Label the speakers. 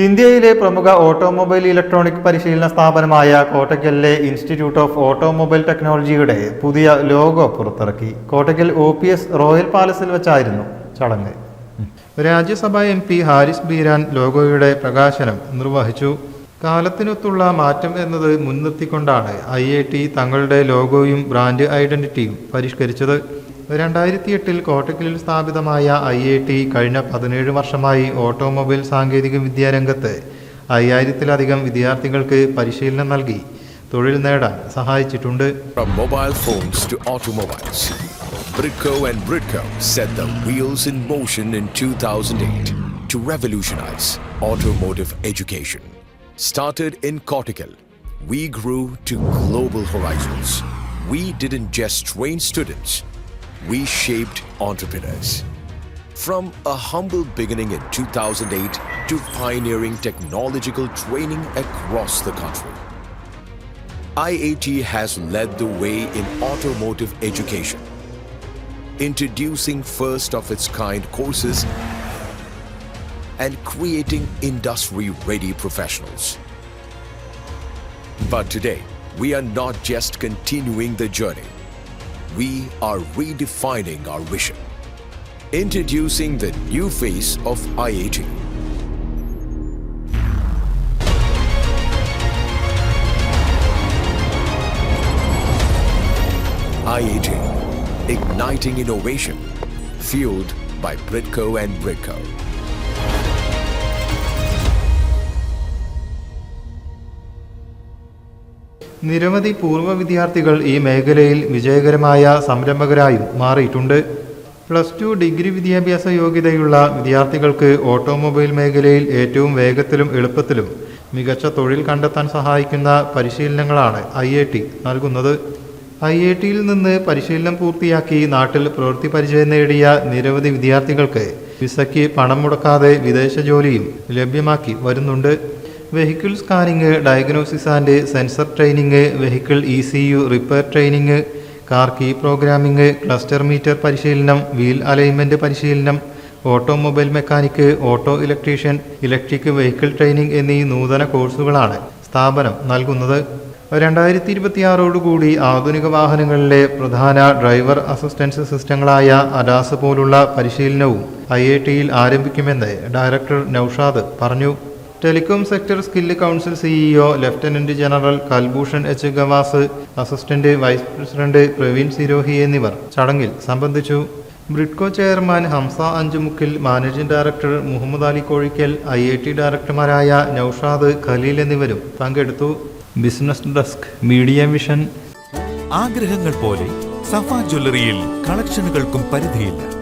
Speaker 1: ഇന്ത്യയിലെ പ്രമുഖ automobile electronic പരിശീലന സ്ഥാപനമായ കോട്ടയ്ക്കലിലെ ഇൻസ്റ്റിറ്റ്യൂട്ട് ഓഫ് ഓട്ടോമൊബൈൽ ടെക്നോളജിയുടെ പുതിയ ലോഗോ പുറത്തിറക്കി. Kottakkal O P S royal പാലസിൽ വെച്ചായിരുന്നു ചടങ്ങ്. രാജ്യസഭ എം പി ഹാരിസ് ബീരാൻ ലോഗോയുടെ പ്രകാശനം നിർവഹിച്ചു. കാലത്തിനൊത്തുള്ള മാറ്റം എന്നത് മുൻനിർത്തിക്കൊണ്ടാണ് ഐ തങ്ങളുടെ ലോഗോയും ബ്രാൻഡ് ഐഡന്റിറ്റിയും പരിഷ്കരിച്ചത്. രണ്ടായിരത്തി എട്ടിൽ കോട്ടക്കലിൽ സ്ഥാപിതമായ ഐ ഐ ടി കഴിഞ്ഞ പതിനേഴ് വർഷമായി ഓട്ടോമൊബൈൽ സാങ്കേതിക വിദ്യാ രംഗത്ത് അയ്യായിരത്തിലധികം വിദ്യാർത്ഥികൾക്ക് പരിശീലനം നൽകി തൊഴിൽ നേടാൻ സഹായിച്ചിട്ടുണ്ട്
Speaker 2: mobile phones to automobiles, Britco and Britco set the wheels in motion in 2008 to revolutionize automotive education. Started in Cortical, we grew to global horizons. We didn't just train students, we shaped entrepreneurs. From a humble beginning in 2008 to pioneering technological training across the country. IAT has led the way in automotive education, introducing first of its kind courses and creating industry ready professionals. But today, we are not just continuing the journey, we are redefining our vision. Introducing the new face of IAT. IAT, igniting innovation, fueled by Britco and Britco.
Speaker 1: നിരവധി പൂർവ വിദ്യാർത്ഥികൾ ഈ മേഖലയിൽ വിജയകരമായ സംരംഭകരായും മാറിയിട്ടുണ്ട്. Plus two degree വിദ്യാഭ്യാസ യോഗ്യതയുള്ള വിദ്യാർത്ഥികൾക്ക് ഓട്ടോമൊബൈൽ മേഖലയിൽ ഏറ്റവും വേഗത്തിലും എളുപ്പത്തിലും മികച്ച തൊഴിൽ കണ്ടെത്താൻ സഹായിക്കുന്ന പരിശീലനങ്ങളാണ് ഐ ഐ ടി നൽകുന്നത്. ഐ ഐ ടിയിൽ നിന്ന് പരിശീലനം പൂർത്തിയാക്കി നാട്ടിൽ പ്രവൃത്തി പരിചയം നേടിയ നിരവധി വിദ്യാർത്ഥികൾക്ക് വിസയ്ക്ക് പണം മുടക്കാതെ വിദേശ ജോലിയും ലഭ്യമാക്കി വരുന്നുണ്ട്. Vehicle scanning diagnosis and sensor training vehicle E C U repair training car key programming cluster meter പരിശീലനം വീൽ അലൈൻമെന്റ് പരിശീലനം automobile mechanic auto electrician electric vehicle training എന്നീ നൂതന കോഴ്സുകളാണ് സ്ഥാപനം നൽകുന്നത്. രണ്ടായിരത്തി ഇരുപത്തിയാറോടുകൂടി ആധുനിക വാഹനങ്ങളിലെ പ്രധാന ഡ്രൈവർ അസിസ്റ്റൻസ് സിസ്റ്റങ്ങളായ അഡാസ് പോലുള്ള പരിശീലനവും ഐ ഐ ടിയിൽ ആരംഭിക്കുമെന്ന് ഡയറക്ടർ നൌഷാദ് പറഞ്ഞു. Telecom sector skill council CEO lieutenant general Kalbhushan H Gavas assistant vice president Praveen Sirohi എന്നിവർ ചടങ്ങിൽ സംബന്ധിച്ചു. Bridco chairman Hamsa Anchumukkil managing director Muhammad Ali Kozhikkal I I T ഡയറക്ടർമാരായ Naushad Khaleel എന്നിവരും പങ്കെടുത്തു. Business desk media mission.
Speaker 3: ആഗ്രഹങ്ങൾ പോലെ സഫ ജ്വല്ലറിയിൽ കളക്ഷനുകൾക്കും പരിധിയില്ല.